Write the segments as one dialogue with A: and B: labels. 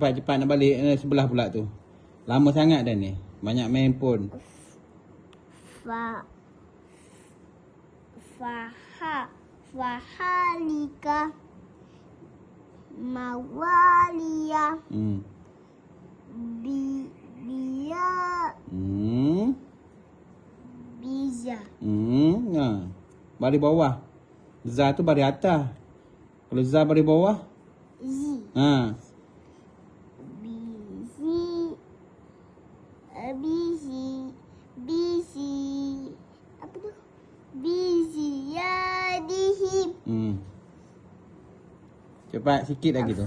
A: Cepat cepat nak balik eh, sebelah pula tu. Lama sangat dah ni. Banyak main pun.
B: Fa Faha Fahalika Mawalia
A: Hmm.
B: Bi Bia
A: Hmm.
B: Biza
A: Hmm. Ha. Baris bawah. Za tu baris atas. Kalau za baris bawah.
B: Zi
A: Ha. Hmm. Cepat sikit lagi tu.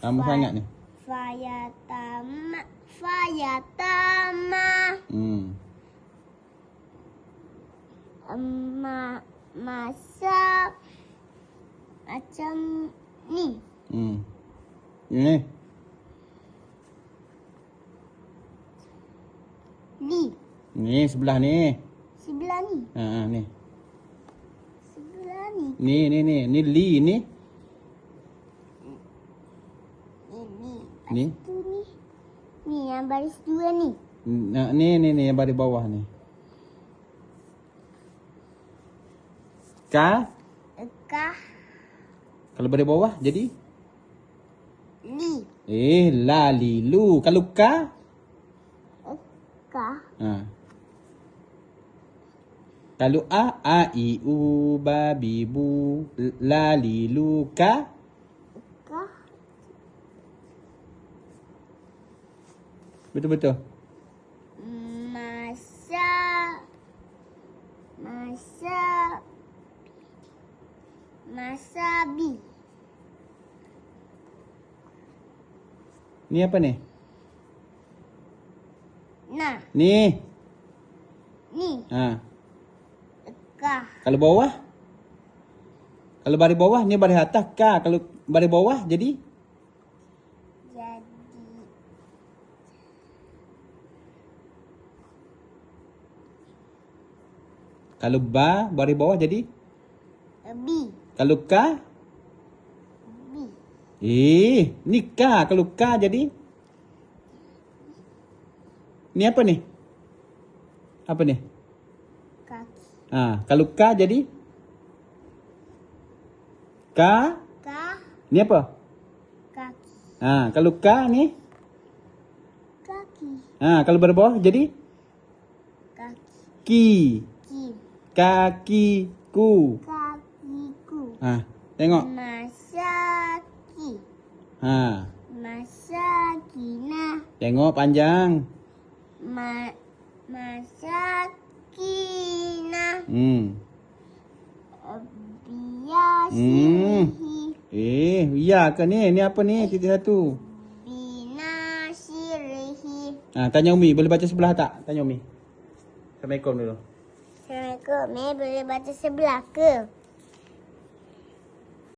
A: Lama sangat ni.
B: Fayatama Fayatama
A: Hmm.
B: Ma Masa Macam Ni
A: Hmm. Ni.
B: Li
A: Ni sebelah ni.
B: Sebelah ni
A: Ha, ha ni.
B: Ni
A: Ni ni ni. Ni li ni.
B: Ini
A: Ni.
B: Tu ni Ni yang baris dua ni
A: Nah, ni ni ni yang baris bawah ni. Ka
B: Ekah
A: kalau baris bawah jadi
B: Li
A: eh la li lu. Kalau ka
B: Ekah
A: ha. Kalau a a i u ba bi bu la li lu ka
B: Ekah
A: betul-betul.
B: Masa Masa Masabi
A: Ni apa ni?
B: Nah
A: Ni.
B: Ni
A: Ha.
B: Ekah
A: Kalau bawah? Kalau baris bawah ni baris atas ka. Kalau baris bawah jadi?
B: Jadi
A: kalau ba baris bawah jadi?
B: Bi
A: kalau ka?
B: Bi
A: eh ni ka. Kalau ka jadi? Ni apa ni? Apa ni?
B: Kaki
A: Ha, kalau ka jadi? Ka?
B: Kah
A: ni apa?
B: Kaki.
A: Ha, kalau ka ni?
B: Kaki.
A: Ha kalau bawah jadi?
B: Kaki.
A: Ki.
B: Ki.
A: Kakiku.
B: Kakiku.
A: Ha, tengok.
B: Masaki
A: Ha,
B: Masakina
A: tengok panjang.
B: Ma Masakina
A: Hmm.
B: Biasihi
A: Eh, ya ke ni? Ni apa ni? Titik satu.
B: Binasirihi
A: Ha, tanya Umi, boleh baca sebelah tak? Tanya Umi. Assalamualaikum dulu.
B: Assalamualaikum. Ni boleh baca sebelah ke?